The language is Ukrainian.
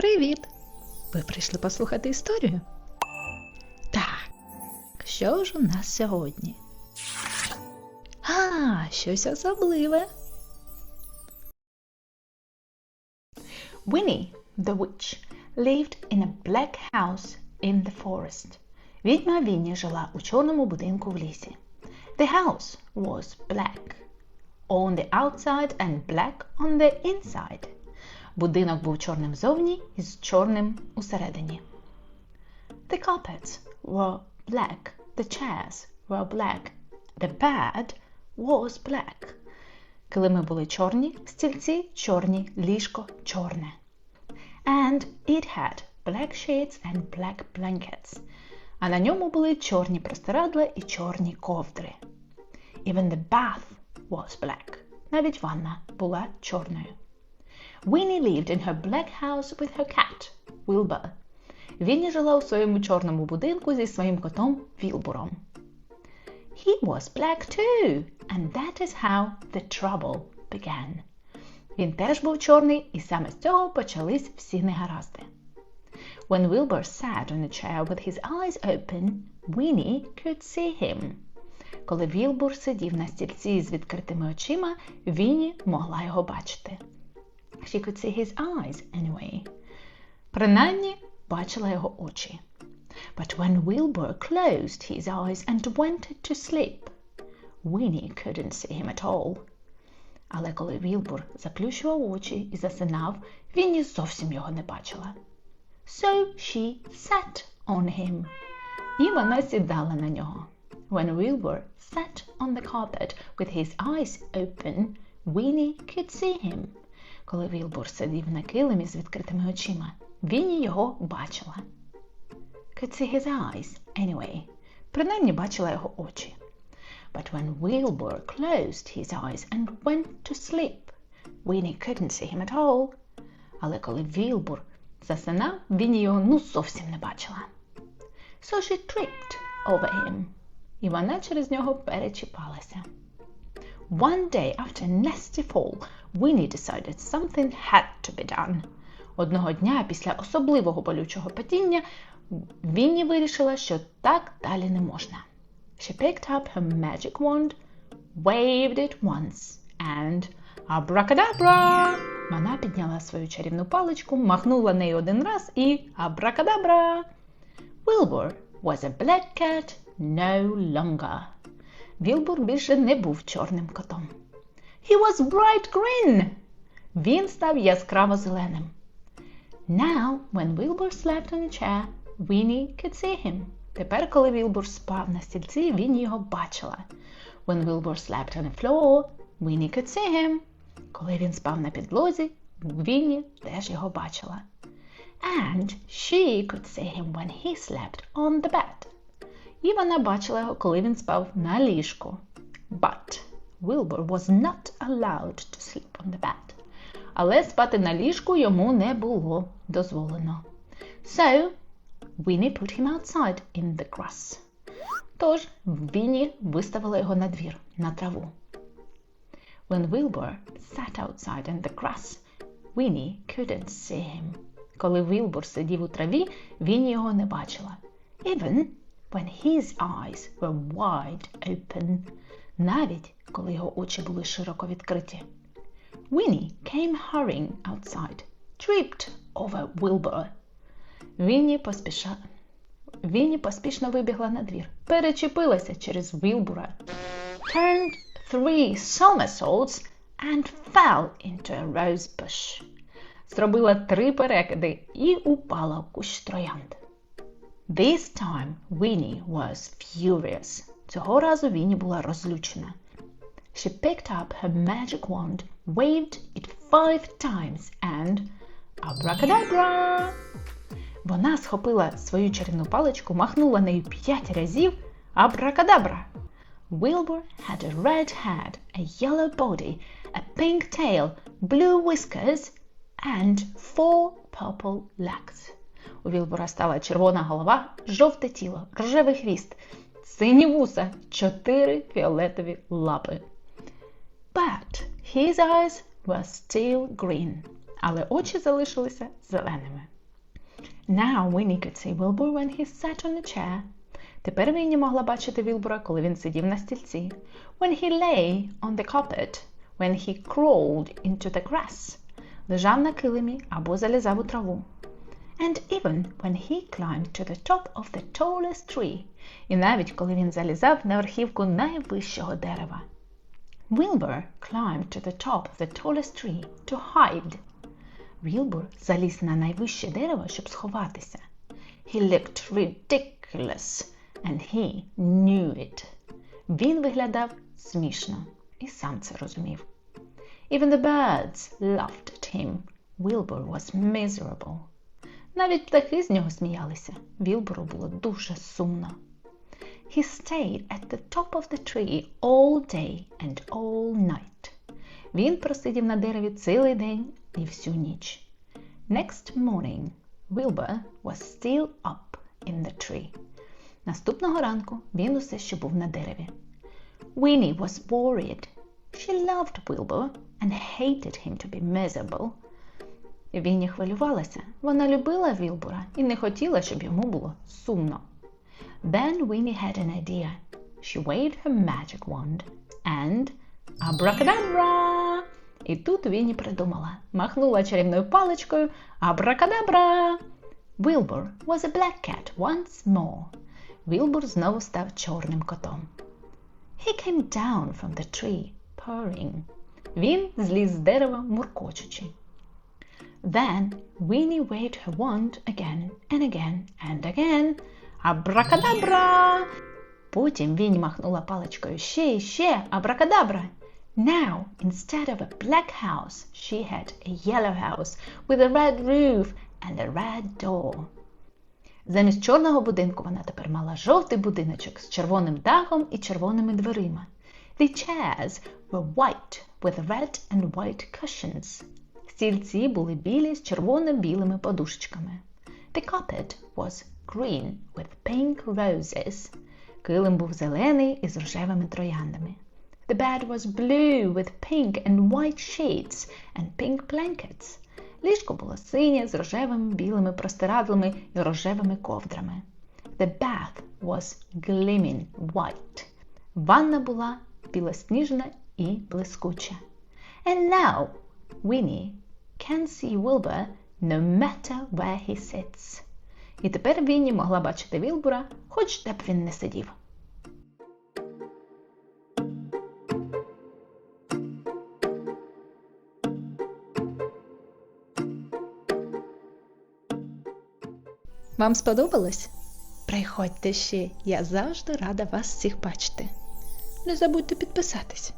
Привіт! Ви прийшли послухати історію? Так. Що ж у нас сьогодні? А, щось особливе. Winnie the Witch lived in a black house in the forest. Відьма Вінні жила у чорному будинку в лісі. The house was black on the outside and black on the inside. Будинок був чорним зовні і з чорним усередині. The carpets were black, the chairs were black, the bed was black. Килими були чорні, стільці чорні, ліжко чорне. And it had black sheets and black blankets. А на ньому були чорні простирадла і чорні ковдри. Even the bath was black. Навіть ванна була чорною. Winnie lived in her black house with her cat, Wilbur. Вінні жила у своєму чорному будинку зі своїм котом Вілбуром. He was black too, and that is how the trouble began. Він теж був чорний, і саме з цього почались всі негаразди. When Wilbur sat on a chair with his eyes open, Winnie could see him. Коли Вілбур сидів на стільці з відкритими очима, Вінні могла його бачити. She could see his eyes anyway. Принаймні бачила його очі. But when Wilbur closed his eyes and went to sleep, Winnie couldn't see him at all. Але коли Вілбур заплющував очі і засинав, Вінні зовсім його не бачила. So she sat on him. І вона сідала на нього. When Wilbur sat on the carpet with his eyes open, Winnie could see him. Коли Вілбур сидів на килимі з відкритими очима, Вінні його бачила. Could see his eyes, anyway. Принаймні бачила його очі. But when Wilbur closed his eyes and went to sleep, Winnie couldn't see him at all. Але коли Вілбур засинав, Вінні його ну зовсім не бачила. So she tripped over him. І вона через нього перечіпалася. One day after a nasty fall, Winnie decided something had to be done. Одного дня після особливого болючого падіння Вінні вирішила, що так далі не можна. She picked up her magic wand, waved it once, and abracadabra! Вона підняла свою чарівну паличку, махнула нею один раз і абракадабра! Wilbur was a black cat no longer. Вілбур більше не був чорним котом. He was bright green. Він став яскраво зеленим. Now, when Wilbur slept on a chair, Winnie could see him. Тепер, коли Вілбур спав на стільці, він його бачила. When Wilbur slept on the floor, Winnie could see him. Коли він спав на підлозі, Вінні теж його бачила. And she could see him when he slept on the bed. І вона бачила його, коли він спав на ліжку. But Wilbur was not allowed to sleep on the bed. Але спати на ліжку йому не було дозволено. So, Winnie put him outside in the grass. Тож Вінні виставила його на двір, на траву. When Wilbur sat outside in the grass, Winnie couldn't see him. Коли Вілбур сидів у траві, Вінні його не бачила. Even when his eyes were wide open, навіть коли його очі були широко відкриті. Winnie came hurrying outside, tripped over Wilbur. Вінні поспіша... Вінні поспішно вибігла на двір, перечепилася через Вілбура, turned three somersaults and fell into a rose bush. Зробила три перекиди і упала в кущ троянд. This time Winnie was furious. Цього разу Вінні була розлючена. She picked up her magic wand, waved it five times and abracadabra! Вона схопила свою чарівну паличку, махнула нею п'ять разів абракадабра. Wilbur had a red head, a yellow body, a pink tail, blue whiskers and four purple legs. У Вілбура стала червона голова, жовте тіло, рожевий хвіст, сині вуса, чотири фіолетові лапи. But his eyes were still green. Але очі залишилися зеленими. Now Winnie could see Wilbur when he sat on a chair. Тепер Вінні могла бачити Вілбура, коли він сидів на стільці. When he lay on the carpet, when he crawled into the grass, лежав на килимі або залізав у траву. And even when he climbed to the top of the tallest tree, і навіть коли він залізав на верхівку найвищого дерева. Wilbur climbed to the top of the tallest tree to hide. Wilbur заліз на найвище дерево, щоб сховатися. He looked ridiculous, and he knew it. Він виглядав смішно і сам це розумів. Even the birds laughed at him. Wilbur was miserable. Навіть птахи з нього сміялися. Вілбору було дуже сумно. He stayed at the top of the tree all day and all night. Він просидів на дереві цілий день і всю ніч. Next morning, Wilbur was still up in the tree. Наступного ранку він усе ще був на дереві. Winnie was worried. She loved Wilbur and hated him to be miserable. Вінні хвилювалася. Вона любила Вілбура і не хотіла, щоб йому було сумно. Then Winnie had an idea. She waved her magic wand and abracadabra! І тут Вінні придумала. Махнула чарівною паличкою абракадабра! Wilbur was a black cat once more. Вілбур знову став чорним котом. He came down from the tree, purring. Він зліз з дерева, муркочучи. Then Winnie waved her wand again and again and again. Абракадабра! Потім Вінні махнула паличкою ще і ще абракадабра. Now, instead of a black house, she had a yellow house with a red roof and a red door. Замість чорного будинку вона тепер мала жовтий будиночок з червоним дахом і червоними дверима. The chairs were white with red and white cushions. Стільці були білі з червоно-білими подушечками. The carpet was green with pink roses. Килим був зелений із рожевими трояндами. The bed was blue with pink and white sheets and pink blankets. Ліжко було синє з рожевими білими простирадлами і рожевими ковдрами. The bath was gleaming white. Ванна була білосніжна і блискуча. And now Winnie can see Wilbur no matter where he sits. І тепер Вінні могла бачити Вілбура, хоч де б він не сидів. Вам сподобалось? Приходьте ще, я завжди рада вас всіх бачити. Не забудьте підписатись.